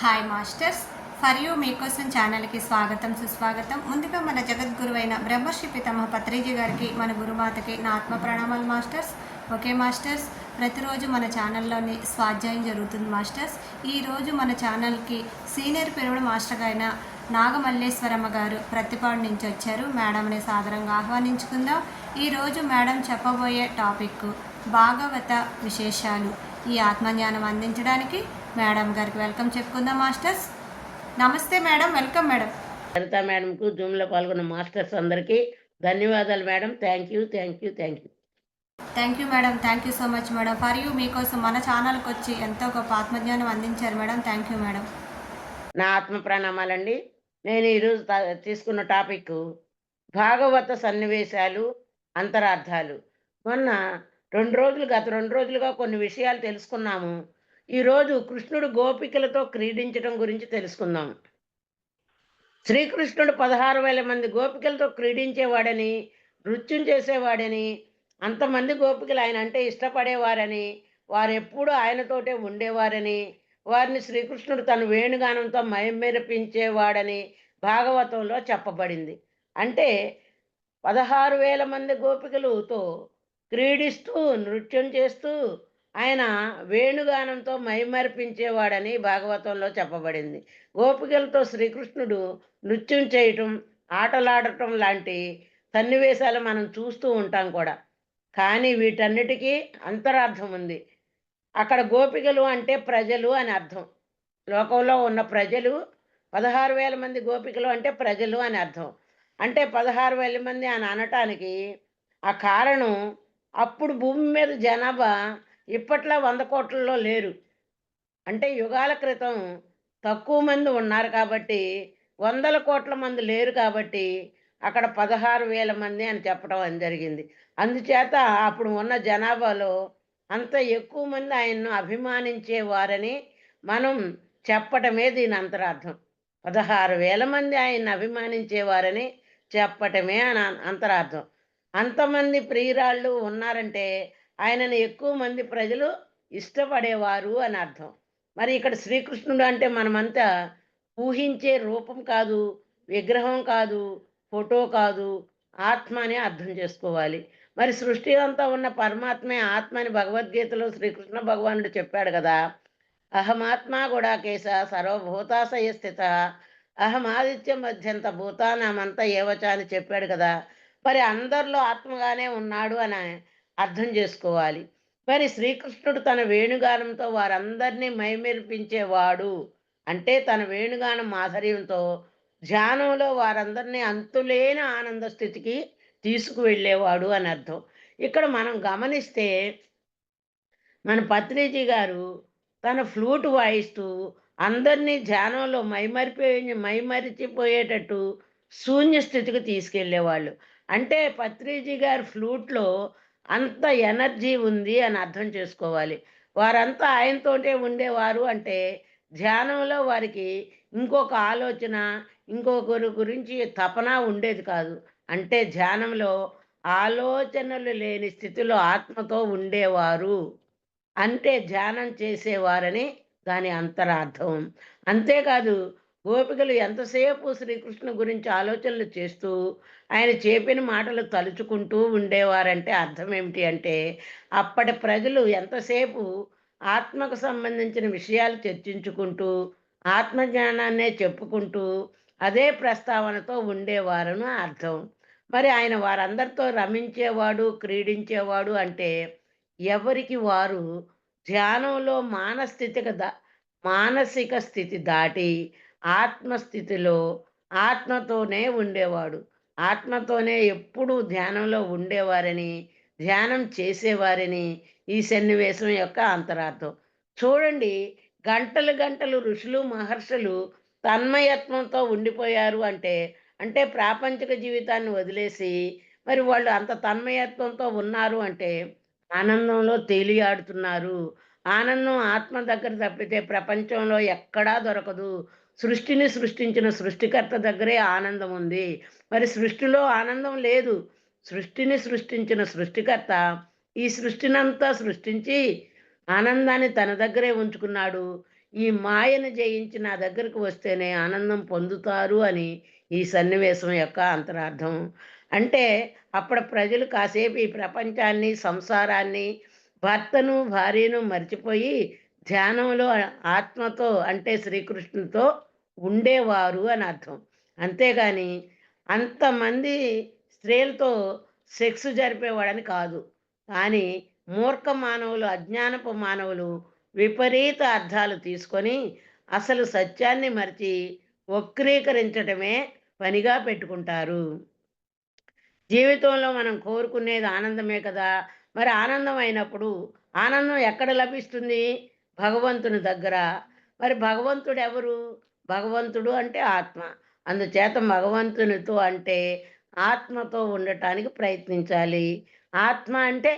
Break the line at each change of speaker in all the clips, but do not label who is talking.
Hi masters for you మీకోసం ఛానల్కి స్వాగతం సుస్వాగతం. ముందుగా మన జగద్గురువైన బ్రహ్మశ్రీ పితామహ పత్రిజీ గారికి మన గురుమాతకి నా ఆత్మ ప్రణామాలు మాస్టర్స్ ఓకే మాస్టర్స్ ప్రతిరోజు మన ఛానల్లోని స్వాధ్యాయం జరుగుతుంది మాస్టర్స్ ఈరోజు మన ఛానల్కి సీనియర్ పెరువుడు మాస్టర్ అయిన నాగమల్లేశ్వరమ్మ గారు ప్రతిపాడు నుంచి వచ్చారు. మేడంని సాదరంగా ఆహ్వానించుకుందాం. ఈరోజు మేడం చెప్పబోయే టాపిక్ భాగవత విశేషాలు. ఈ ఆత్మజ్ఞానం అందించడానికి మేడం గారికి వెల్కమ్ చెప్పుకుందాం మాస్టర్స్. నమస్తే మేడం వెల్కమ్ మేడం.
సరిత మేడంకు జూమ్లో పాల్గొన్న మాస్టర్స్ అందరికీ ధన్యవాదాలు madam. Thank you thank you thank you.
Thank you madam thank you so much madam. For you మీకోసం మన ఛానల్కి వచ్చి ఎంతో గొప్ప ఆత్మజ్ఞానం అందించారు మేడం. Thank you madam.
నా ఆత్మ ప్రణామాలండి. నేను ఈరోజు తీసుకున్న టాపిక్ భాగవత సన్నివేశాలు అంతరార్థాలు. మొన్న రెండు రోజులు గత రెండు రోజులుగా కొన్ని విషయాలు తెలుసుకున్నాము. ఈరోజు కృష్ణుడు గోపికలతో క్రీడించడం గురించి తెలుసుకుందాం. శ్రీకృష్ణుడు పదహారు వేల మంది గోపికలతో క్రీడించేవాడని నృత్యం చేసేవాడని అంతమంది గోపికలు ఆయన అంటే ఇష్టపడేవారని వారు ఎప్పుడూ ఆయనతోటే ఉండేవారని వారిని శ్రీకృష్ణుడు తన వేణుగానంతో మైమెరిపించేవాడని భాగవతంలో చెప్పబడింది. అంటే పదహారు వేల మంది గోపికలతో క్రీడిస్తూ నృత్యం చేస్తూ ఆయన వేణుగానంతో మైమరిపించేవాడని భాగవతంలో చెప్పబడింది. గోపికలతో శ్రీకృష్ణుడు నృత్యం చేయటం ఆటలాడటం లాంటి సన్నివేశాలు మనం చూస్తూ ఉంటాం కూడా. కానీ వీటన్నిటికీ అంతరార్థం ఉంది. అక్కడ గోపికలు అంటే ప్రజలు అని అర్థం. లోకంలో ఉన్న ప్రజలు పదహారు వేల మంది గోపికలు అంటే ప్రజలు అని అర్థం. అంటే పదహారు వేల మంది అని అనటానికి ఆ కారణం అప్పుడు భూమి మీద జనాభా ఇప్పట్లో వంద కోట్లలో లేరు. అంటే యుగాల క్రితం తక్కువ మంది ఉన్నారు కాబట్టి వందల కోట్ల మంది లేరు కాబట్టి అక్కడ పదహారు వేల మంది అని చెప్పడం అని జరిగింది. అందుచేత అప్పుడు ఉన్న జనాభాలో అంత ఎక్కువ మంది ఆయన్ను అభిమానించేవారని మనం చెప్పటమే దీని అంతరార్థం. పదహారు వేల మంది ఆయన్ని అభిమానించేవారని చెప్పటమే అని అంతరార్థం. అంతమంది ప్రియురాళ్ళు ఉన్నారంటే ఆయనను ఎక్కువ మంది ప్రజలు ఇష్టపడేవారు అని అర్థం. మరి ఇక్కడ శ్రీకృష్ణుడు అంటే మనమంతా ఊహించే రూపం కాదు విగ్రహం కాదు ఫోటో కాదు ఆత్మ అని అర్థం చేసుకోవాలి. మరి సృష్టి అంతా ఉన్న పరమాత్మే ఆత్మ అని భగవద్గీతలో శ్రీకృష్ణ భగవానుడు చెప్పాడు కదా అహమాత్మా కేశ సర్వభూతాశయ స్థిత అహమాదిత్య మధ్యంత భూతానామంతా ఏవచ అని చెప్పాడు కదా. మరి అందరిలో ఆత్మగానే ఉన్నాడు అని అర్థం చేసుకోవాలి. మరి శ్రీకృష్ణుడు తన వేణుగానంతో వారందరినీ మైమెరిపించేవాడు. అంటే తన వేణుగానం మాధుర్యంతో ధ్యానంలో వారందరినీ అంతులేని ఆనంద స్థితికి తీసుకువెళ్ళేవాడు అని అర్థం. ఇక్కడ మనం గమనిస్తే మన పత్రిజీ గారు తన ఫ్లూట్ వాయిస్తూ అందరినీ ధ్యానంలో మైమరిపోయి మైమరిచిపోయేటట్టు శూన్య స్థితికి తీసుకెళ్ళేవాళ్ళు. అంటే పత్రిజీ గారి ఫ్లూట్లో అంత ఎనర్జీ ఉంది అని అర్థం చేసుకోవాలి. వారంతా ఆయనతోటే ఉండేవారు అంటే ధ్యానంలో వారికి ఇంకొక ఆలోచన ఇంకొకరి గురించి తపన ఉండేది కాదు. అంటే ధ్యానంలో ఆలోచనలు లేని స్థితిలో ఆత్మతో ఉండేవారు. అంటే ధ్యానం చేసేవారని దాని అంతరార్థం. అంతేకాదు గోపికలు ఎంతసేపు శ్రీకృష్ణ గురించి ఆలోచనలు చేస్తూ ఆయన చెప్పిన మాటలు తలుచుకుంటూ ఉండేవారంటే అర్థం ఏమిటి అంటే అప్పటి ప్రజలు ఎంతసేపు ఆత్మకు సంబంధించిన విషయాలు చర్చించుకుంటూ ఆత్మజ్ఞానాన్నే చెప్పుకుంటూ అదే ప్రస్తావనతో ఉండేవారని అర్థం. మరి ఆయన వారందరితో రమించేవాడు క్రీడించేవాడు అంటే ఎవరికి వారు ధ్యానంలో మానస్థితిక దా మానసిక స్థితి దాటి ఆత్మస్థితిలో ఆత్మతోనే ఉండేవాడు. ఆత్మతోనే ఎప్పుడూ ధ్యానంలో ఉండేవారని ధ్యానం చేసేవారని ఈ సన్నివేశం యొక్క అంతరార్థం. చూడండి గంటలు గంటలు ఋషులు మహర్షులు తన్మయత్వంతో ఉండిపోయారు అంటే అంటే ప్రాపంచిక జీవితాన్ని వదిలేసి మరి వాళ్ళు అంత తన్మయత్వంతో ఉన్నారు అంటే ఆనందంలో తేలియాడుతున్నారు. ఆనందం ఆత్మ దగ్గర తప్పితే ప్రపంచంలో ఎక్కడా దొరకదు. సృష్టిని సృష్టించిన సృష్టికర్త దగ్గరే ఆనందం ఉంది. మరి సృష్టిలో ఆనందం లేదు. సృష్టిని సృష్టించిన సృష్టికర్త ఈ సృష్టినంతా సృష్టించి ఆనందాన్ని తన దగ్గరే ఉంచుకున్నాడు. ఈ మాయను జయించి నా దగ్గరకు వస్తేనే ఆనందం పొందుతారు అని ఈ సన్నివేశం యొక్క అంతరార్థం. అంటే అప్పుడు ప్రజలు కాసేపు ఈ ప్రపంచాన్ని సంసారాన్ని భర్తను భార్యను మర్చిపోయి ధ్యానంలో ఆత్మతో అంటే శ్రీకృష్ణుతో ఉండేవారు అని అర్థం. అంతేగాని అంతమంది స్త్రీలతో సెక్స్ జరిపేవాడని కాదు. కానీ మూర్ఖ మానవులు అజ్ఞానపు మానవులు విపరీత అర్థాలు తీసుకొని అసలు సత్యాన్ని మరిచి వక్రీకరించటమే పనిగా పెట్టుకుంటారు. జీవితంలో మనం కోరుకునేది ఆనందమే కదా. మరి ఆనందం అయినప్పుడు ఆనందం ఎక్కడ లభిస్తుంది? భగవంతుని దగ్గర. మరి భగవంతుడు ఎవరు? భగవంతుడు అంటే ఆత్మ. అందుచేత భగవంతునితో అంటే ఆత్మతో ఉండటానికి ప్రయత్నించాలి. ఆత్మ అంటే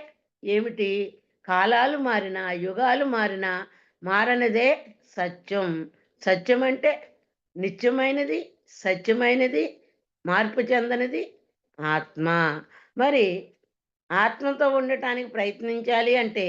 ఏమిటి? కాలాలు మారినా యుగాలు మారినా మారనిదే సత్యం. సత్యం అంటే నిత్యమైనది సత్యమైనది మార్పు చెందనిది ఆత్మ. మరి ఆత్మతో ఉండటానికి ప్రయత్నించాలి అంటే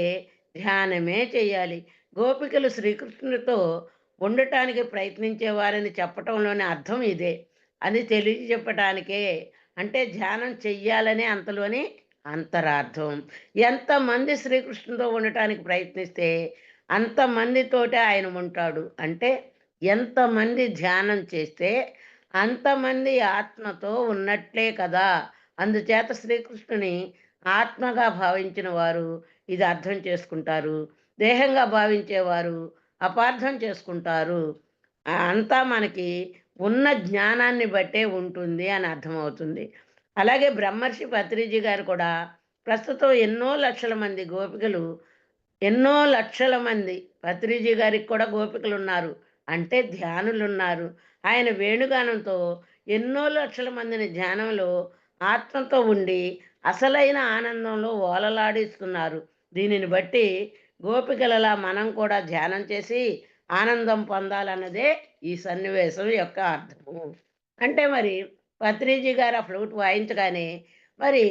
ధ్యానమే చేయాలి. గోపికలు శ్రీకృష్ణుడితో ఉండటానికి ప్రయత్నించేవారని చెప్పటంలోని అర్థం ఇదే. అది తెలియజెప్పటానికే అంటే ధ్యానం చెయ్యాలనే అంతలోని అంతరార్థం. ఎంతమంది శ్రీకృష్ణుతో ఉండటానికి ప్రయత్నిస్తే అంతమందితోటే ఆయన ఉంటాడు. అంటే ఎంతమంది ధ్యానం చేస్తే అంతమంది ఆత్మతో ఉన్నట్లే కదా. అందుచేత శ్రీకృష్ణుని ఆత్మగా భావించిన వారు ఇది అర్థం చేసుకుంటారు. దేహంగా భావించేవారు అపార్థం చేసుకుంటారు. అంతా మనకి ఉన్న జ్ఞానాన్ని బట్టే ఉంటుంది అని అర్థమవుతుంది. అలాగే బ్రహ్మర్షి పత్రిజీ గారు కూడా ప్రస్తుతం ఎన్నో లక్షల మంది గోపికలు ఎన్నో లక్షల మంది పత్రిజీ గారికి కూడా గోపికలు ఉన్నారు అంటే ధ్యానులు ఉన్నారు ఆయన వేణుగానంతో ఎన్నో లక్షల మందిని ధ్యానంలో ఆత్మతో ఉండి అసలైన ఆనందంలో ఓలలాడిస్తున్నారు. దీనిని బట్టి గోపికలలా మనం కూడా ధ్యానం చేసి ఆనందం పొందాలన్నదే ఈ సన్నివేశం యొక్క అర్థము. అంటే మరి పత్రిజీ గారు ఆ ఫ్లూట్ వాయించగానే మరి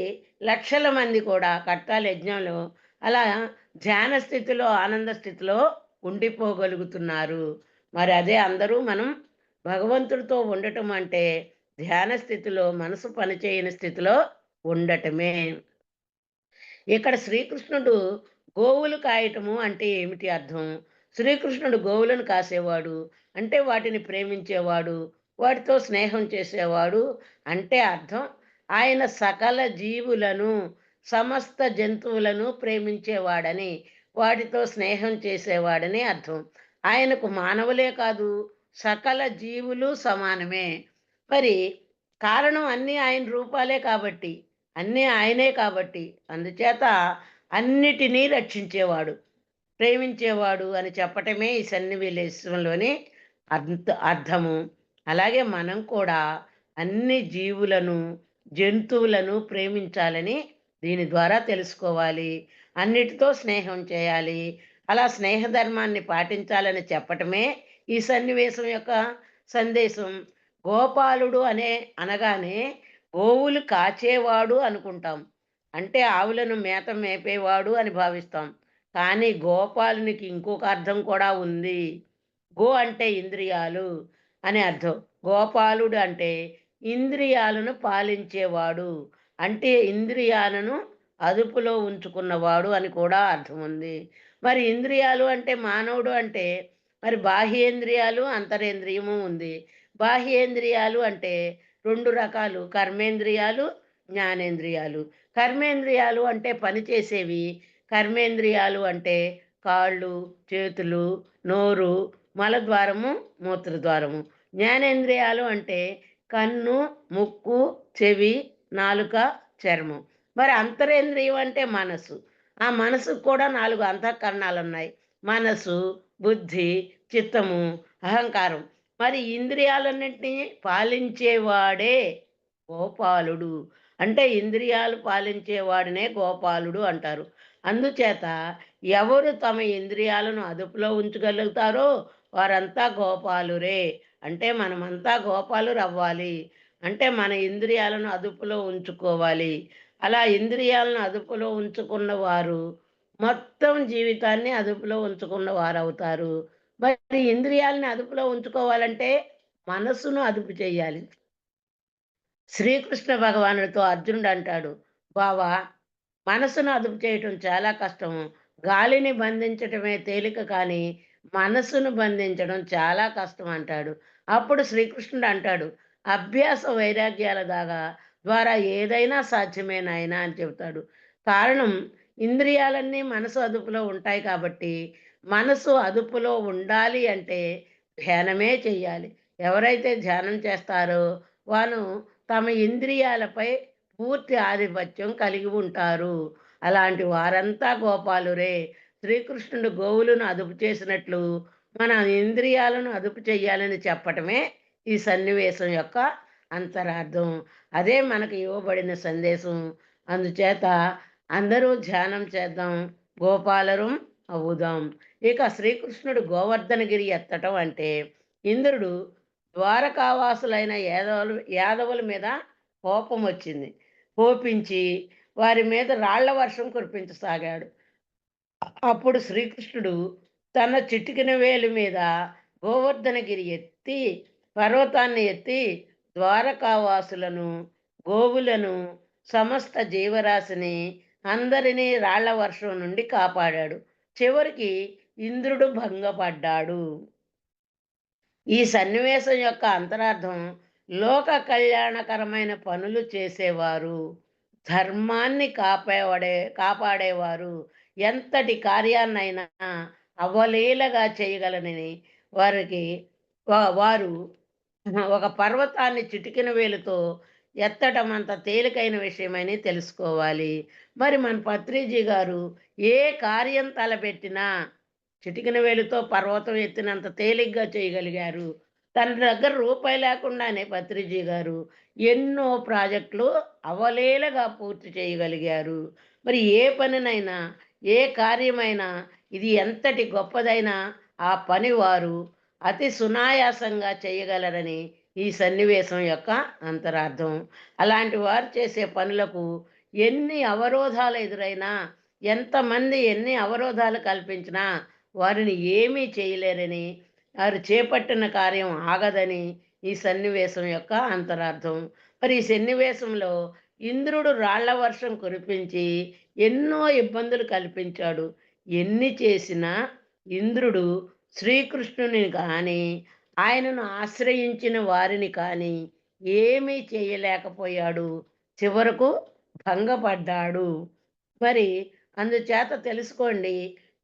లక్షల మంది కూడా కట్టాల యజ్ఞంలో అలా ధ్యాన స్థితిలో ఆనంద స్థితిలో ఉండిపోగలుగుతున్నారు. మరి అదే అందరూ మనం భగవంతుడితో ఉండటం అంటే ధ్యాన స్థితిలో మనసు పనిచేయని స్థితిలో ఉండటమే. ఇక్కడ శ్రీకృష్ణుడు గోవులు కాయటము అంటే ఏమిటి అర్థం? శ్రీకృష్ణుడు గోవులను కాసేవాడు అంటే వాటిని ప్రేమించేవాడు వాటితో స్నేహం చేసేవాడు అంటే అర్థం. ఆయన సకల జీవులను సమస్త జంతువులను ప్రేమించేవాడని వాటితో స్నేహం చేసేవాడని అర్థం. ఆయనకు మానవులే కాదు సకల జీవులు సమానమే. మరి కారణం అన్నీ ఆయన రూపాలే కాబట్టి అన్నీ ఆయనే కాబట్టి. అందుచేత అన్నిటినీ రక్షించేవాడు ప్రేమించేవాడు అని చెప్పటమే ఈ సన్నివేశంలోని అర్థ అర్థము. అలాగే మనం కూడా అన్ని జీవులను జంతువులను ప్రేమించాలని దీని ద్వారా తెలుసుకోవాలి. అన్నిటితో స్నేహం చేయాలి. అలా స్నేహ ధర్మాన్ని పాటించాలని చెప్పటమే ఈ సన్నివేశం యొక్క సందేశం. గోపాలుడు అనే అనగానే గోవులు కాచేవాడు అనుకుంటాం. అంటే ఆవులను మేత మేపేవాడు అని భావిస్తాం. కానీ గోపాలునికి ఇంకొక అర్థం కూడా ఉంది. గో అంటే ఇంద్రియాలు అని అర్థం. గోపాలుడు అంటే ఇంద్రియాలను పాలించేవాడు. అంటే ఇంద్రియాలను అదుపులో ఉంచుకున్నవాడు అని కూడా అర్థం ఉంది. మరి ఇంద్రియాలు అంటే మానవుడు అంటే మరి బాహ్యేంద్రియాలు అంతరేంద్రియము ఉంది. బాహ్యేంద్రియాలు అంటే రెండు రకాలు. కర్మేంద్రియాలు జ్ఞానేంద్రియాలు. కర్మేంద్రియాలు అంటే పనిచేసేవి కర్మేంద్రియాలు అంటే కాళ్ళు చేతులు నోరు మలద్వారము మూత్రద్వారము. జ్ఞానేంద్రియాలు అంటే కన్ను ముక్కు చెవి నాలుక చర్మం. మరి అంతరేంద్రియం అంటే మనసు ఆ మనసుకు కూడా నాలుగు అంతఃకరణాలు ఉన్నాయి మనసు బుద్ధి చిత్తము అహంకారం. మరి ఇంద్రియాలన్నింటినీ పాలించేవాడే గోపాలుడు. అంటే ఇంద్రియాలు పాలించేవాడినే గోపాలుడు అంటారు. అందుచేత ఎవరు తమ ఇంద్రియాలను అదుపులో ఉంచగలుగుతారో వారంతా గోపాలురే. అంటే మనమంతా గోపాలు అవ్వాలి అంటే మన ఇంద్రియాలను అదుపులో ఉంచుకోవాలి. అలా ఇంద్రియాలను అదుపులో ఉంచుకున్న వారు మొత్తం జీవితాన్ని అదుపులో ఉంచుకున్న వారు అవుతారు మరి ఇంద్రియాలని అదుపులో ఉంచుకోవాలంటే మనసును అదుపు చేయాలి. శ్రీకృష్ణ భగవానుడితో అర్జునుడు అంటాడు బావా మనసును అదుపు చేయటం చాలా కష్టం గాలిని బంధించటమే తేలిక కానీ మనసును బంధించడం చాలా కష్టం అంటాడు. అప్పుడు శ్రీకృష్ణుడు అంటాడు అభ్యాస వైరాగ్యాల దాగా ద్వారా ఏదైనా సాధ్యమే నాయన అని చెబుతాడు. కారణం ఇంద్రియాలన్నీ మనసు అదుపులో ఉంటాయి కాబట్టి మనసు అదుపులో ఉండాలి అంటే ధ్యానమే చెయ్యాలి. ఎవరైతే ధ్యానం చేస్తారో వాను తమ ఇంద్రియాలపై పూర్తి ఆధిపత్యం కలిగి ఉంటారు. అలాంటి వారంతా గోపాలురే. శ్రీకృష్ణుడు గోవులను అదుపు చేసినట్లు మన ఇంద్రియాలను అదుపు చేయాలని చెప్పటమే ఈ సన్నివేశం యొక్క అంతరార్థం. అదే మనకు ఇవ్వబడిన సందేశం. అందుచేత అందరూ ధ్యానం చేద్దాం. గోపాలరం అవుదాం. ఇక శ్రీకృష్ణుడు గోవర్ధనగిరి ఎత్తటం అంటే ఇంద్రుడు ద్వారకావాసులైన యాదవులు యాదవుల మీద కోపం వచ్చింది. కోపించి వారి మీద రాళ్ళ వర్షం కురిపించసాగాడు. అప్పుడు శ్రీకృష్ణుడు తన చిటికిన వేలు మీద గోవర్ధనగిరి ఎత్తి పర్వతాన్ని ఎత్తి ద్వారకావాసులను గోవులను సమస్త జీవరాశిని అందరినీ రాళ్ళ వర్షం నుండి కాపాడాడు. చివరికి ఇంద్రుడు భంగపడ్డాడు. ఈ సన్నివేశం యొక్క అంతరార్థం లోక కళ్యాణకరమైన పనులు చేసేవారు ధర్మాన్ని కాపాడే కాపాడేవారు. ఎంతటి కార్యాన్నైనా అవలీలగా చేయగలనని వారికి వారు ఒక పర్వతాన్ని చిటికిన వేలుతో ఎత్తటం అంత తేలికైన విషయమని తెలుసుకోవాలి. మరి మన పత్రిజీ గారు ఏ కార్యం తలపెట్టినా చిటికిన వేలుతో పర్వతం ఎత్తినంత తేలిగ్గా చేయగలిగారు. తన దగ్గర రూపాయి లేకుండానే పత్రిజీ గారు ఎన్నో ప్రాజెక్టులు అవలేలగా పూర్తి చేయగలిగారు. మరి ఏ పనినైనా ఏ కార్యమైనా ఇది ఎంతటి గొప్పదైనా ఆ పని వారు అతి సునాయాసంగా చేయగలరని ఈ సన్నివేశం యొక్క అంతరార్థం. అలాంటి వారు చేసే పనులకు ఎన్ని అవరోధాలు ఎదురైనా ఎంతమంది ఎన్ని అవరోధాలు కల్పించినా వారిని ఏమీ చేయలేరని వారు చేపట్టిన కార్యం ఆగదని ఈ సన్నివేశం యొక్క అంతరార్థం. మరి ఈ సన్నివేశంలో ఇంద్రుడు రాళ్ళ వర్షం కురిపించి ఎన్నో ఇబ్బందులు కల్పించాడు. ఎన్ని చేసినా ఇంద్రుడు శ్రీకృష్ణుని కానీ ఆయనను ఆశ్రయించిన వారిని కానీ ఏమీ చేయలేకపోయాడు. చివరకు భంగపడ్డాడు. మరి అందుచేత తెలుసుకోండి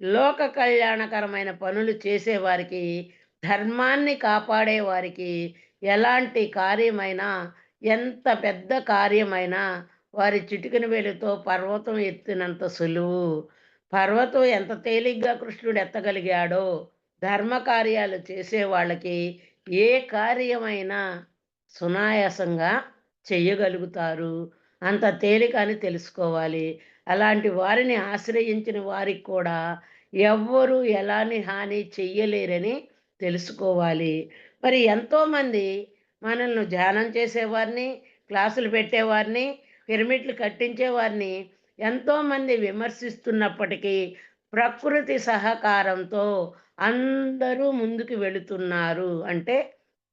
లోక కళ్యాణకరమైన పనులు చేసేవారికి ధర్మాన్ని కాపాడే వారికి ఎలాంటి కార్యమైనా ఎంత పెద్ద కార్యమైనా వారి చిటికిన వేలుతో పర్వతం ఎత్తినంత సులువు. పర్వతం ఎంత తేలిగ్గా కృష్ణుడు ఎత్తగలిగాడో ధర్మ కార్యాలు చేసే వాళ్ళకి ఏ కార్యమైనా సునాయాసంగా చెయ్యగలుగుతారు. అంత తేలిక అని తెలుసుకోవాలి. అలాంటి వారిని ఆశ్రయించిన వారికి కూడా ఎవ్వరూ ఎలాని హాని చెయ్యలేరని తెలుసుకోవాలి. మరి ఎంతోమంది మనల్ని ధ్యానం చేసేవారిని క్లాసులు పెట్టేవారిని పిరమిడ్లు కట్టించేవారిని ఎంతోమంది విమర్శిస్తున్నప్పటికీ ప్రకృతి సహకారంతో అందరూ ముందుకు వెళుతున్నారు. అంటే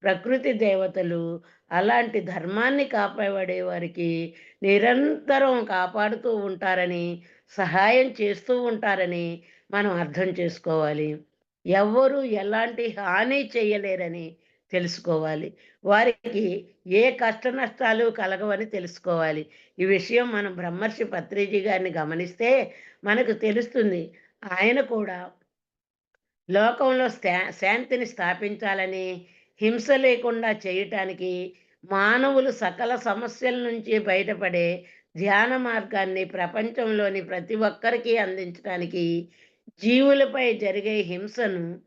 ప్రకృతి దేవతలు అలాంటి ధర్మాన్ని కాపాడే వారికి నిరంతరం కాపాడుతూ ఉంటారని సహాయం చేస్తూ ఉంటారని మనం అర్థం చేసుకోవాలి. ఎవ్వరూ ఎలాంటి హాని చేయలేరని తెలుసుకోవాలి. వారికి ఏ కష్ట నష్టాలు కలగవని తెలుసుకోవాలి. ఈ విషయం మనం బ్రహ్మర్షి పత్రిజీ గారిని గమనిస్తే మనకు తెలుస్తుంది. ఆయన కూడా లోకంలో శా- శాంతిని స్థాపించాలని హింస లేకుండా చేయటానికి మానవులు సకల సమస్యల నుంచి బయటపడే ధ్యాన మార్గాన్ని ప్రపంచంలోని ప్రతి ఒక్కరికి అందించడానికి జీవులపై జరిగే హింసను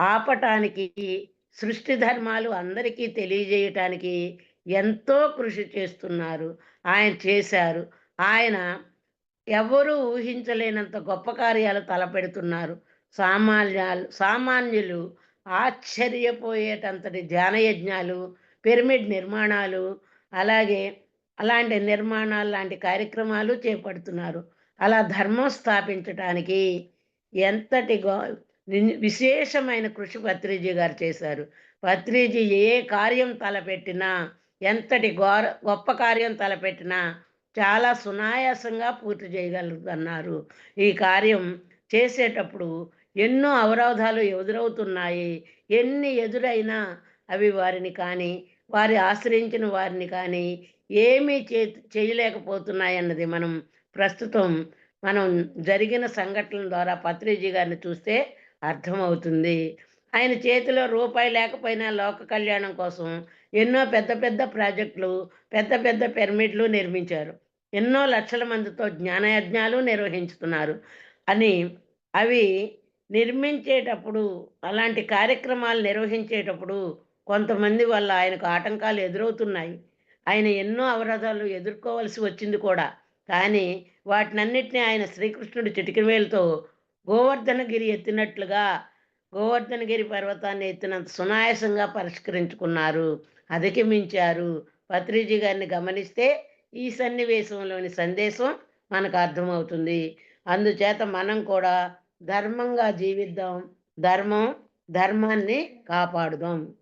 ఆపటానికి సృష్టి ధర్మాలు అందరికీ తెలియజేయటానికి ఎంతో కృషి చేస్తున్నారు. ఆయన చేశారు. ఆయన ఎవరూ ఊహించలేనంత గొప్ప కార్యాలు తలపెడుతున్నారు. సామాన్యాలు సామాన్యులు ఆశ్చర్యపోయేటంతటి ధ్యానయజ్ఞాలు పిరమిడ్ నిర్మాణాలు అలాగే అలాంటి నిర్మాణాలు లాంటి కార్యక్రమాలు చేపడుతున్నారు. అలా ధర్మం స్థాపించటానికి ఎంతటి గో విశేషమైన కృషి పత్రిజీ గారు చేశారు. పత్రిజీ ఏ కార్యం తలపెట్టినా ఎంతటి గోర గొప్ప కార్యం తలపెట్టినా చాలా సునాయాసంగా పూర్తి చేయగలుగుతున్నారు ఈ కార్యం చేసేటప్పుడు ఎన్నో అవరోధాలు ఎదురవుతున్నాయి. ఎన్ని ఎదురైనా అవి వారిని కానీ వారి ఆశ్రయించిన వారిని కానీ ఏమీ చే చేయలేకపోతున్నాయి అన్నది మనం ప్రస్తుతం మనం జరిగిన సంఘటనల ద్వారా పత్రిజీ గారిని చూస్తే అర్థమవుతుంది. ఆయన చేతిలో రూపాయి లేకపోయినా లోక కళ్యాణం కోసం ఎన్నో పెద్ద పెద్ద ప్రాజెక్టులు పెద్ద పెద్ద పిరమిడ్లు నిర్మించారు. ఎన్నో లక్షల మందితో జ్ఞానయజ్ఞాలు నిర్వహించుతున్నారు. అని అవి నిర్మించేటప్పుడు అలాంటి కార్యక్రమాలు నిర్వహించేటప్పుడు కొంతమంది వల్ల ఆయనకు ఆటంకాలు ఎదురవుతున్నాయి. ఆయన ఎన్నో అవరోధాలు ఎదుర్కోవాల్సి వచ్చింది కూడా. కానీ వాటినన్నిటినీ ఆయన శ్రీకృష్ణుడి చిటికవేలుతో గోవర్ధనగిరి ఎత్తినట్లుగా గోవర్ధనగిరి పర్వతాన్ని ఎత్తినంత సునాయాసంగా పరిష్కరించుకున్నారు. అధిగమించారు. పత్రిజీ గారిని గమనిస్తే ఈ సన్నివేశంలోని సందేశం మనకు అర్థమవుతుంది. అందుచేత మనం కూడా ధర్మంగా జీవిద్దాం. ధర్మం ధర్మాన్ని కాపాడుదాం.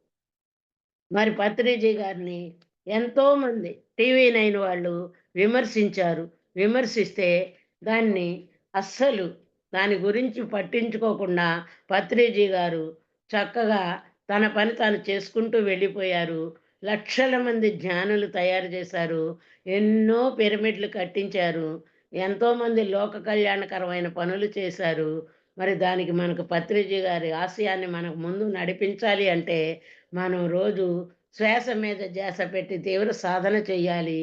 మరి పత్రిజీ గారిని ఎంతోమంది టీవీ నైన్ వాళ్ళు విమర్శించారు. విమర్శిస్తే దాన్ని అస్సలు దాని గురించి పట్టించుకోకుండా పత్రిజీ గారు చక్కగా తన పని తాను చేసుకుంటూ వెళ్ళిపోయారు. లక్షల మంది జ్ఞానులు తయారు చేశారు. ఎన్నో పిరమిడ్లు కట్టించారు. ఎంతోమంది లోక కళ్యాణకరమైన పనులు చేశారు. మరి దానికి మనకు పత్రిజీ గారి ఆశయాన్ని మనకు ముందు నడిపించాలి అంటే మనం రోజు శ్వాస మీద ధ్యాస పెట్టి తీవ్ర సాధన చేయాలి.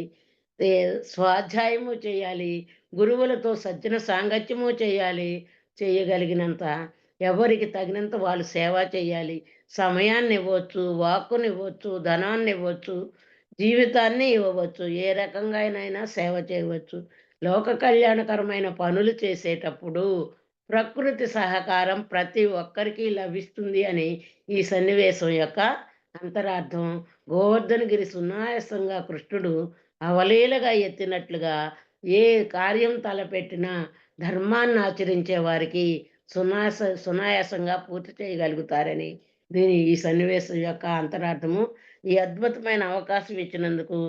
స్వాధ్యాయము చేయాలి. గురువులతో సజ్జన సాంగత్యము చేయాలి. చేయగలిగినంత ఎవరికి తగినంత వాళ్ళు సేవ చేయాలి. సమయాన్ని ఇవ్వచ్చు వాక్కుని ఇవ్వచ్చు ధనాన్ని ఇవ్వచ్చు జీవితాన్ని ఇవ్వవచ్చు ఏ రకంగా అయినా సేవ చేయవచ్చు. లోక కళ్యాణకరమైన పనులు చేసేటప్పుడు ప్రకృతి సహకారం ప్రతి ఒక్కరికి లభిస్తుంది అని ఈ సన్నివేశం యొక్క అంతరార్థం. గోవర్ధనగిరి సునాయాసంగా కృష్ణుడు అవలీలగా ఎత్తినట్లుగా ఏ కార్యం తలపెట్టినా ధర్మాన్ని ఆచరించే వారికి సునాయాస సునాయాసంగా పూర్తి చేయగలుగుతారని దీని ఈ సన్నివేశం యొక్క అంతరార్థము ఈ అద్భుతమైన అవకాశం ఇచ్చినందుకు